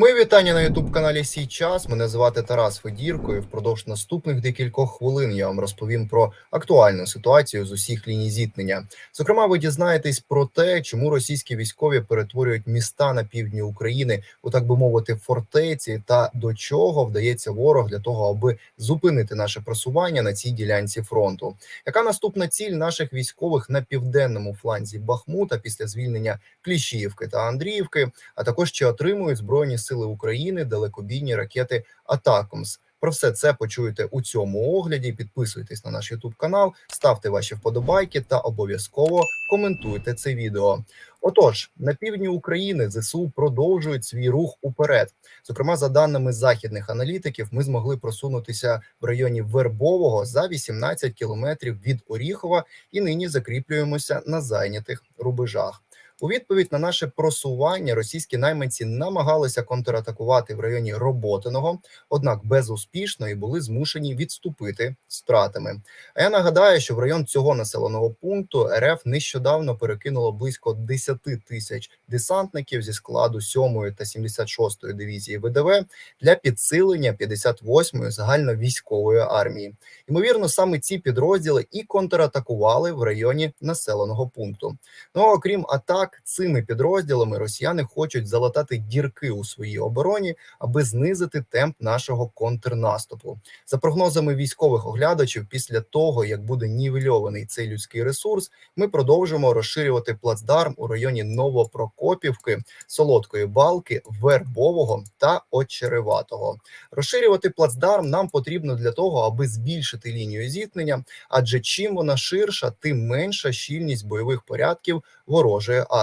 Мої вітання на youtube каналі Сій час. Мене звати Тарас Федірко. І впродовж наступних декількох хвилин я вам розповім про актуальну ситуацію з усіх ліній зіткнення. Зокрема, ви дізнаєтесь про те, чому російські військові перетворюють міста на півдні України у так би мовити фортеці, та до чого вдається ворог для того, аби зупинити наше просування на цій ділянці фронту. Яка наступна ціль наших військових на південному фланзі Бахмута після звільнення Кліщіївки та Андріївки? А також чи отримують збройні сили України далекобійні ракети Атакомс. Про все це почуєте у цьому огляді. Підписуйтесь на наш Ютуб канал, ставте ваші вподобайки та обов'язково коментуйте це відео. Отож, на півдні України ЗСУ продовжують свій рух уперед. Зокрема, за даними західних аналітиків, ми змогли просунутися в районі Вербового за 18 кілометрів від Оріхова і нині закріплюємося на зайнятих рубежах. У відповідь на наше просування російські найманці намагалися контратакувати в районі Роботиного, однак безуспішно і були змушені відступити з втратами. А я нагадаю, що в район цього населеного пункту РФ нещодавно перекинуло близько 10 тисяч десантників зі складу 7-ї та 76-ї дивізії ВДВ для підсилення 58-ї загальновійськової армії. Ймовірно, саме ці підрозділи і контратакували в районі населеного пункту. Ну окрім атак, цими підрозділами росіяни хочуть залатати дірки у своїй обороні, аби знизити темп нашого контрнаступу. За прогнозами військових оглядачів, після того як буде нівельований цей людський ресурс, ми продовжимо розширювати плацдарм у районі Новопрокопівки, Солодкої Балки, Вербового та Очереватого. Розширювати плацдарм нам потрібно для того, аби збільшити лінію зіткнення, адже чим вона ширша, тим менша щільність бойових порядків ворожої армії.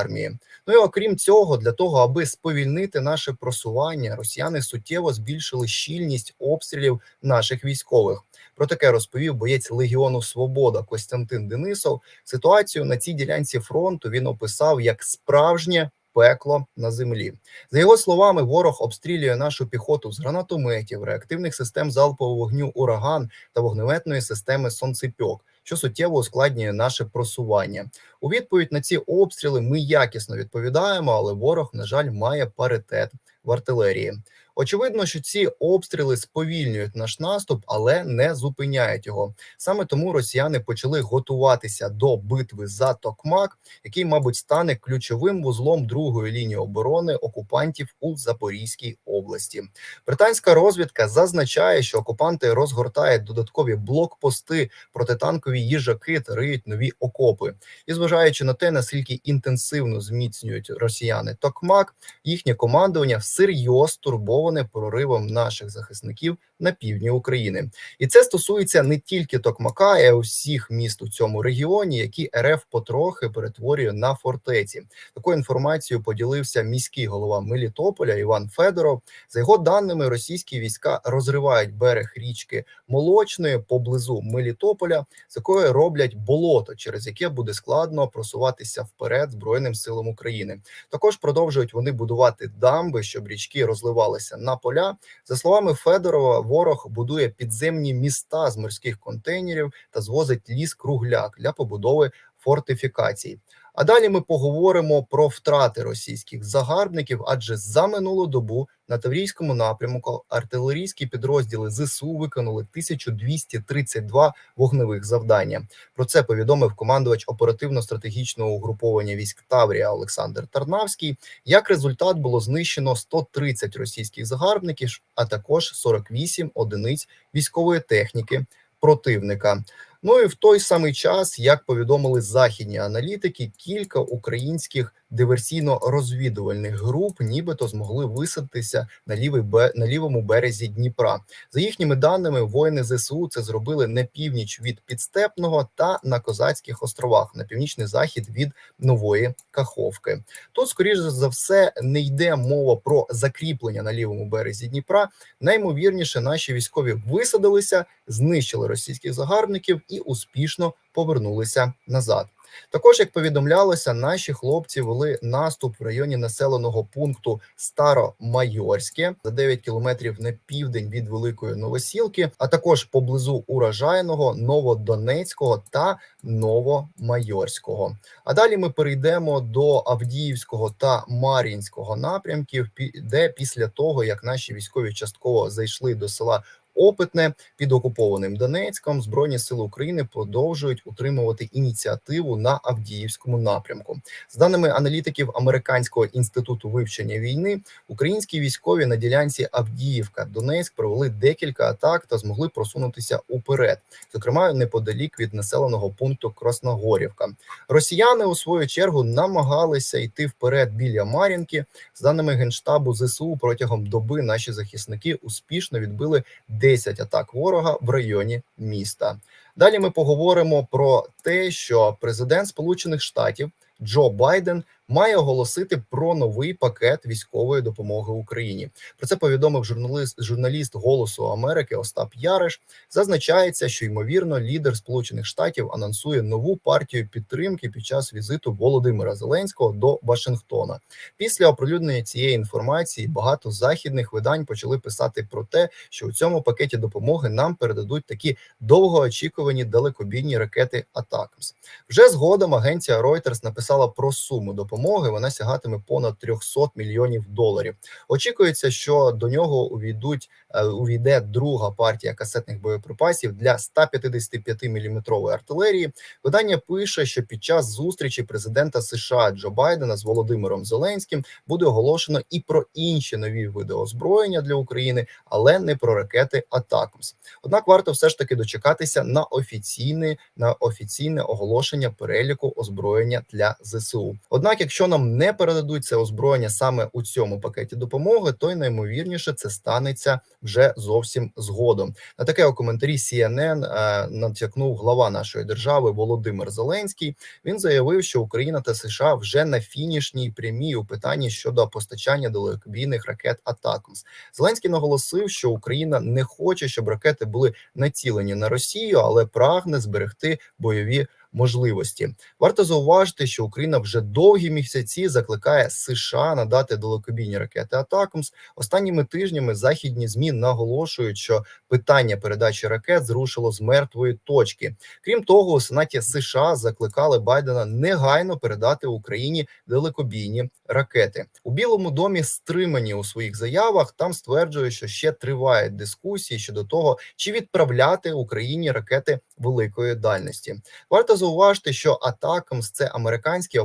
Ну і окрім цього, для того, аби сповільнити наше просування, росіяни суттєво збільшили щільність обстрілів наших військових. Про таке розповів боєць Легіону Свобода Костянтин Денисов. Ситуацію на цій ділянці фронту він описав як справжнє. Пекло на землі за його словами, ворог обстрілює нашу піхоту з гранатометів, реактивних систем залпового вогню ураган та вогнеметної системи сонцепьок, що суттєво ускладнює наше просування. У відповідь на ці обстріли ми якісно відповідаємо, але ворог, на жаль, має паритет в артилерії. Очевидно, що ці обстріли сповільнюють наш наступ, але не зупиняють його. Саме тому росіяни почали готуватися до битви за Токмак, який, мабуть, стане ключовим вузлом другої лінії оборони окупантів у Запорізькій області. Британська розвідка зазначає, що окупанти розгортають додаткові блокпости, протитанкові їжаки та риють нові окопи. І зважаючи на те, наскільки інтенсивно зміцнюють росіяни Токмак, їхнє командування всерйоз турбоване проривом наших захисників на півдні України, і це стосується не тільки Токмака, а й усіх міст у цьому регіоні, які РФ потрохи перетворює на фортеці. Такою інформацією поділився міський голова Мелітополя Іван Федоров. За його даними, російські війська розривають берег річки Молочної поблизу Мелітополя, з якої роблять болото, через яке буде складно просуватися вперед збройним силам України. Також продовжують вони будувати дамби, щоб річки розливалися на поля. За словами Федорова, ворог будує підземні міста з морських контейнерів та звозить ліс кругляк для побудови фортифікацій. А далі ми поговоримо про втрати російських загарбників, адже за минулу добу на Таврійському напрямку артилерійські підрозділи ЗСУ виконали 1232 вогневих завдання. Про це повідомив командувач оперативно-стратегічного угруповання військ Таврія Олександр Тарнавський. Як результат було знищено 130 російських загарбників, а також 48 одиниць військової техніки противника. Ну і в той самий час, як повідомили західні аналітики, кілька українських диверсійно-розвідувальних груп, нібито змогли висадитися на лівий на лівому березі Дніпра. За їхніми даними, воїни ЗСУ це зробили на північ від підстепного та на Козацьких островах на північний захід від нової Каховки. Тут, скоріше за все, не йде мова про закріплення на лівому березі Дніпра. Наймовірніше, наші військові висадилися, знищили російських загарбників і успішно повернулися назад. Також, як повідомлялося, наші хлопці вели наступ в районі населеного пункту Старомайорське за 9 кілометрів на південь від Великої Новосілки, а також поблизу Урожайного, Новодонецького та Новомайорського. А далі ми перейдемо до Авдіївського та Мар'їнського напрямків, де після того як наші військові частково зайшли до села. Опитне під окупованим Донецьком збройні сили України продовжують утримувати ініціативу на Авдіївському напрямку. З даними аналітиків Американського інституту вивчення війни, українські військові на ділянці Авдіївка Донецьк провели декілька атак та змогли просунутися уперед, зокрема неподалік від населеного пункту Красногорівка. Росіяни у свою чергу намагалися йти вперед біля Мар'їнки. З даними генштабу ЗСУ протягом доби наші захисники успішно відбили 10 атак ворога в районі міста. Далі ми поговоримо про те, що президент Сполучених Штатів Джо Байден має оголосити про новий пакет військової допомоги Україні. Про це повідомив журналіст журналіст Голосу Америки Остап Яриш. Зазначається, що ймовірно лідер Сполучених Штатів анонсує нову партію підтримки під час візиту Володимира Зеленського до Вашингтона. Після оприлюднення цієї інформації багато західних видань почали писати про те, що у цьому пакеті допомоги нам передадуть такі довгоочікувані далекобійні ракети Атакамс. Вже згодом агенція Reuters написала про суму допомоги. Вона сягатиме понад 300 мільйонів доларів. Очікується, що до нього увійдуть е, увійде друга партія касетних боєприпасів для 155 мм артилерії. Видання пише, що під час зустрічі президента США Джо Байдена з Володимиром Зеленським буде оголошено і про інші нові види озброєння для України, але не про ракети Атакамс. Однак варто все ж таки дочекатися на офіційне на офіційне оголошення переліку озброєння для ЗСУ. Однак, якщо нам не передадуть це озброєння саме у цьому пакеті допомоги, то й наймовірніше це станеться вже зовсім згодом. На таке у коментарі CNN е, натякнув глава нашої держави Володимир Зеленський. Він заявив, що Україна та США вже на фінішній прямій у питанні щодо постачання далекобійних ракет Атакамс. Зеленський наголосив, що Україна не хоче, щоб ракети були націлені на Росію, але прагне зберегти бойові можливості. Варто зауважити, що Україна вже довгі місяці закликає США надати далекобійні ракети Атакамс. Останніми тижнями західні змі наголошують, що питання передачі ракет зрушило з мертвої точки. Крім того, у сенаті США закликали Байдена негайно передати Україні далекобійні ракети у Білому домі. Стримані у своїх заявах там стверджують, що ще тривають дискусії щодо того, чи відправляти Україні ракети великої дальності. Варто зауважити, що Атакамс – це американський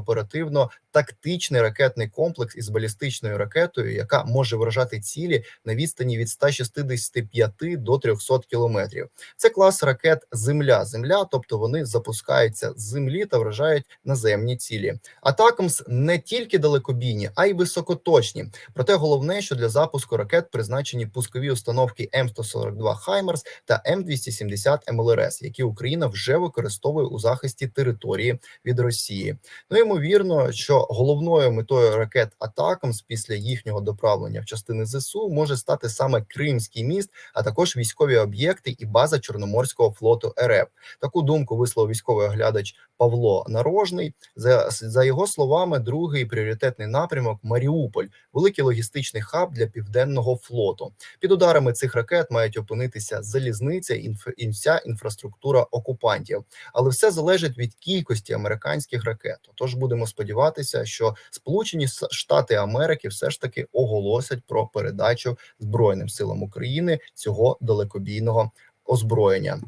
оперативно-тактичний ракетний комплекс із балістичною ракетою, яка може вражати цілі на відстані від 165 до 300 кілометрів. Це клас ракет Земля, Земля, тобто вони запускаються з землі та вражають наземні цілі. Атакамс не тільки далекобійні, а й високоточні. Проте головне, що для запуску ракет призначені пускові установки М142 Хаймерс та М270 МЛРС, які Україна вже використовує у захисті території від Росії. Ну ймовірно, що головною метою ракет Атакамс після їхнього доправлення в частини ЗСУ може стати саме Кримський міст, а також військові об'єкти і база Чорноморського флоту РФ. Таку думку висловив військовий оглядач Павло Нарожний. За, за його словами, другий пріоритетний напрямок Маріуполь, великий логістичний хаб для південного флоту. Під ударами цих ракет мають опинитися залізниця інф, і вся інфраструктура окупантів, але все залежить від кількості американських ракет. Тож будемо сподіватися, що Сполучені Штати Америки все ж таки оголосять про передачу Збройним силам України цього далекобійного озброєння.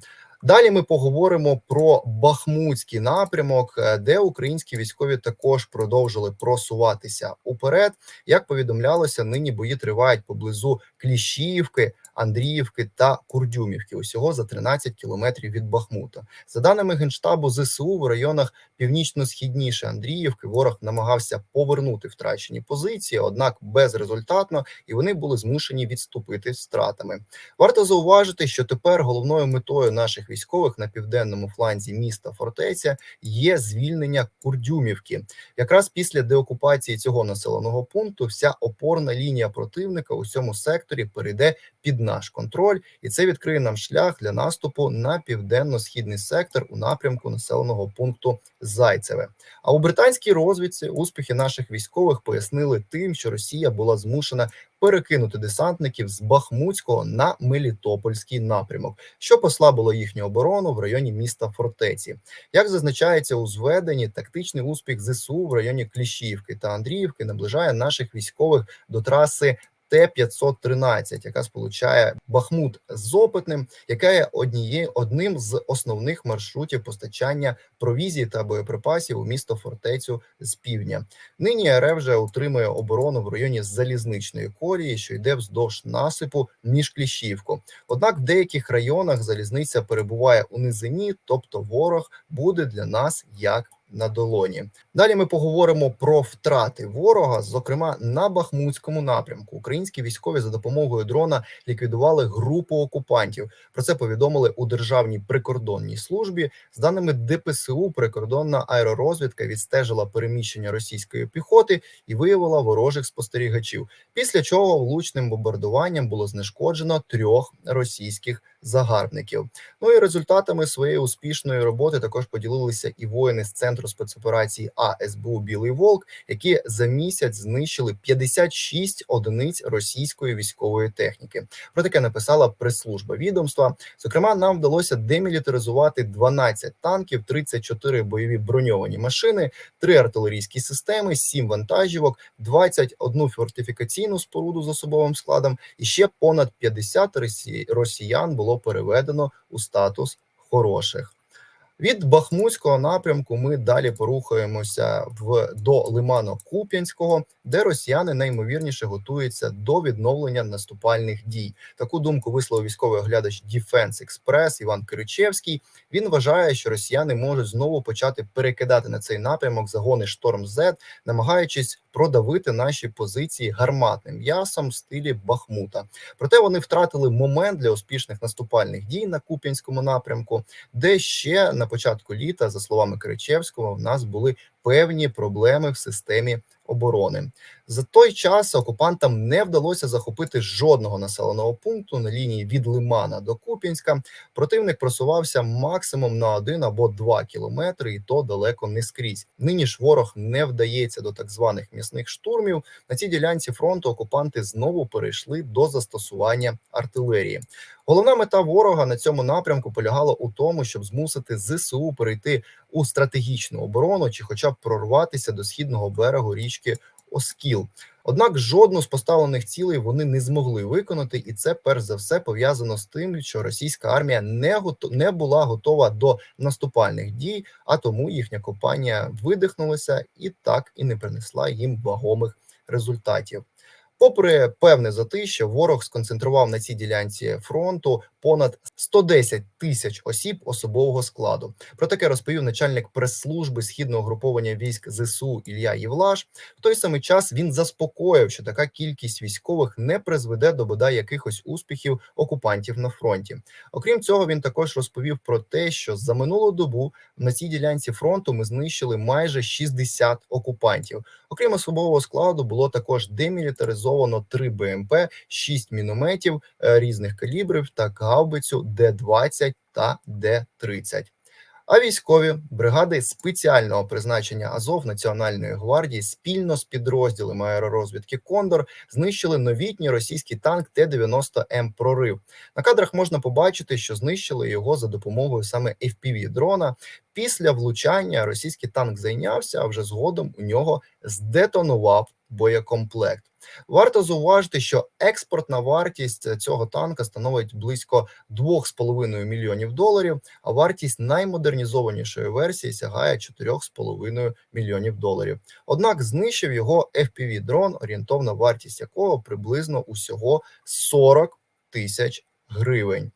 Далі ми поговоримо про Бахмутський напрямок, е, де українські військові також продовжили просуватися уперед. Як повідомлялося, нині бої тривають поблизу Кліщіївки, Андріївки та Курдюмівки. Усього за 13 кілометрів від Бахмута. За даними генштабу ЗСУ, в районах північно-східніше Андріївки ворог намагався повернути втрачені позиції, однак безрезультатно, і вони були змушені відступити з втратами. Варто зауважити, що тепер головною метою наших військових на південному фланзі міста Фортеця є звільнення Курдюмівки. Якраз після деокупації цього населеного пункту вся опорна лінія противника у цьому секторі перейде під наш контроль, і це відкриє нам шлях для наступу на південно-східний сектор у напрямку населеного пункту Зайцеве. А у британській розвідці успіхи наших військових пояснили тим, що Росія була змушена перекинути десантників з Бахмутського на Мелітопольський напрямок, що послабило їхню оборону в районі міста Фортеці. Як зазначається у зведенні, тактичний успіх ЗСУ в районі Кліщівки та Андріївки наближає наших військових до траси. Т-513, яка сполучає Бахмут з Опитним, яка є однією одним з основних маршрутів постачання провізії та боєприпасів у місто фортецю з півдня. Нині РФ вже утримує оборону в районі залізничної колії, що йде вздовж насипу між Кліщівку. Однак в деяких районах залізниця перебуває у низині, тобто ворог буде для нас як на долоні. Далі ми поговоримо про втрати ворога. Зокрема, на Бахмутському напрямку українські військові за допомогою дрона ліквідували групу окупантів. Про це повідомили у державній прикордонній службі. З даними ДПСУ, прикордонна аеророзвідка відстежила переміщення російської піхоти і виявила ворожих спостерігачів. Після чого влучним бомбардуванням було знешкоджено трьох російських загарбників. Ну і результатами своєї успішної роботи також поділилися і воїни з центру спецоперації АСБУ Білий Волк, які за місяць знищили 56 одиниць російської військової техніки. Про таке написала прес-служба відомства. Зокрема, нам вдалося демілітаризувати 12 танків, 34 бойові броньовані машини, 3 артилерійські системи, 7 вантажівок, 21 фортифікаційну споруду з особовим складом, і ще понад 50 росіян було переведено у статус хороших. Від Бахмутського напрямку ми далі порухаємося в до Лимано Куп'янського, де росіяни наймовірніше готуються до відновлення наступальних дій. Таку думку висловив військовий оглядач Defense Express Іван Киричевський. Він вважає, що росіяни можуть знову почати перекидати на цей напрямок загони Шторм Z, намагаючись продавити наші позиції гарматним м'ясом в стилі Бахмута. Проте вони втратили момент для успішних наступальних дій на Куп'янському напрямку, де ще на початку літа, за словами Кричевського, в нас були певні проблеми в системі оборони. За той час окупантам не вдалося захопити жодного населеного пункту на лінії від Лимана до Куп'янська. Противник просувався максимум на один або два кілометри, і то далеко не скрізь. Нині ж ворог не вдається до так званих м'ясних штурмів. На цій ділянці фронту окупанти знову перейшли до застосування артилерії. Головна мета ворога на цьому напрямку полягала у тому, щоб змусити зсу перейти у стратегічну оборону, чи, хоча б прорватися до східного берегу річки Оскіл. Однак жодну з поставлених цілей вони не змогли виконати, і це перш за все пов'язано з тим, що російська армія не гото... не була готова до наступальних дій, а тому їхня компанія видихнулася і так і не принесла їм вагомих результатів. Попри певне затище, ворог сконцентрував на цій ділянці фронту понад 110 тисяч осіб особового складу. Про таке розповів начальник прес-служби східного груповання військ ЗСУ Ілля Євлаш. В той самий час він заспокоїв, що така кількість військових не призведе до бодай якихось успіхів окупантів на фронті. Окрім цього, він також розповів про те, що за минулу добу на цій ділянці фронту ми знищили майже 60 окупантів. Окрім особового складу, було також демілітаризовано 3 БМП, 6 мінометів е, різних калібрів та гаубицю Д-20 та Д-30. А військові бригади спеціального призначення Азов Національної гвардії спільно з підрозділами аеророзвідки Кондор знищили новітній російський танк Т-90М прорив. На кадрах можна побачити, що знищили його за допомогою саме fpv дрона. Після влучання російський танк зайнявся, а вже згодом у нього здетонував боєкомплект. Варто зауважити, що експортна вартість цього танка становить близько 2,5 мільйонів доларів, а вартість наймодернізованішої версії сягає 4,5 мільйонів доларів. Однак знищив його fpv дрон, орієнтовна вартість якого приблизно усього 40 тисяч гривень.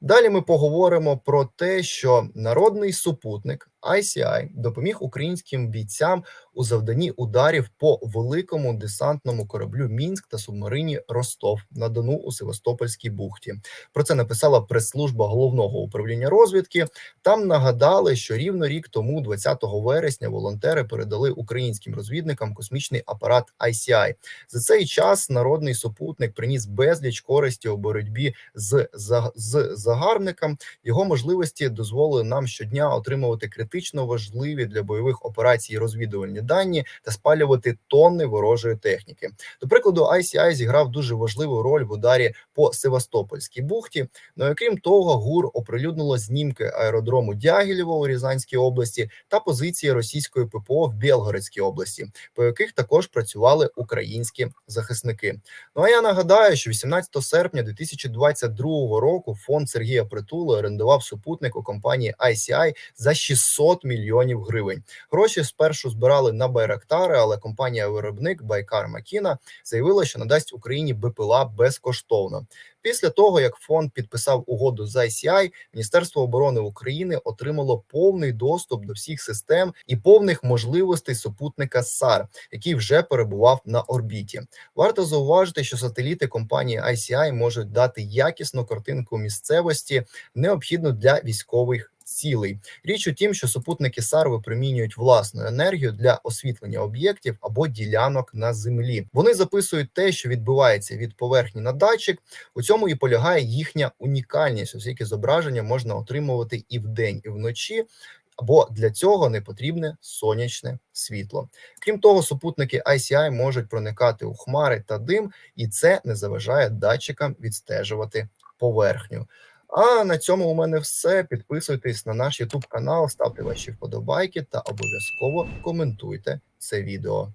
Далі ми поговоримо про те, що народний супутник ICI допоміг українським бійцям у завданні ударів по великому десантному кораблю Мінськ та субмарині Ростов на Дону у Севастопольській бухті. Про це написала прес-служба головного управління розвідки. Там нагадали, що рівно рік тому, 20 вересня, волонтери передали українським розвідникам космічний апарат ICI. За цей час народний супутник приніс безліч користі у боротьбі з, за- з загарбником. Його можливості дозволили нам щодня отримувати критично важливі для бойових операцій розвідувальні дані та спалювати тонни ворожої техніки. До прикладу, ICI зіграв дуже важливу роль в ударі по Севастопольській бухті. Ну і крім того, ГУР оприлюднило знімки аеродрому Дягілєво у Рязанській області та позиції російської ППО в Білгородській області, по яких також працювали українські захисники. Ну а я нагадаю, що 18 серпня 2022 року фонд Сергія Притули орендував супутник у компанії ICI за 600 мільйонів гривень. Гроші спершу збирали на Байрактари, але компанія-виробник Байкар Макіна заявила, що надасть Україні БПЛА безкоштовно. Після того, як фонд підписав угоду з ICI, Міністерство оборони України отримало повний доступ до всіх систем і повних можливостей супутника САР, який вже перебував на орбіті. Варто зауважити, що сателіти компанії ICI можуть дати якісну картинку місцевості, необхідну для військових. Цілей річ у тім, що супутники САР випромінюють власну енергію для освітлення об'єктів або ділянок на землі. Вони записують те, що відбувається від поверхні на датчик. У цьому і полягає їхня унікальність, оскільки зображення можна отримувати і вдень, і вночі. Або для цього не потрібне сонячне світло. Крім того, супутники ICI можуть проникати у хмари та дим, і це не заважає датчикам відстежувати поверхню. А на цьому у мене все. Підписуйтесь на наш YouTube канал, ставте ваші вподобайки та обов'язково коментуйте це відео.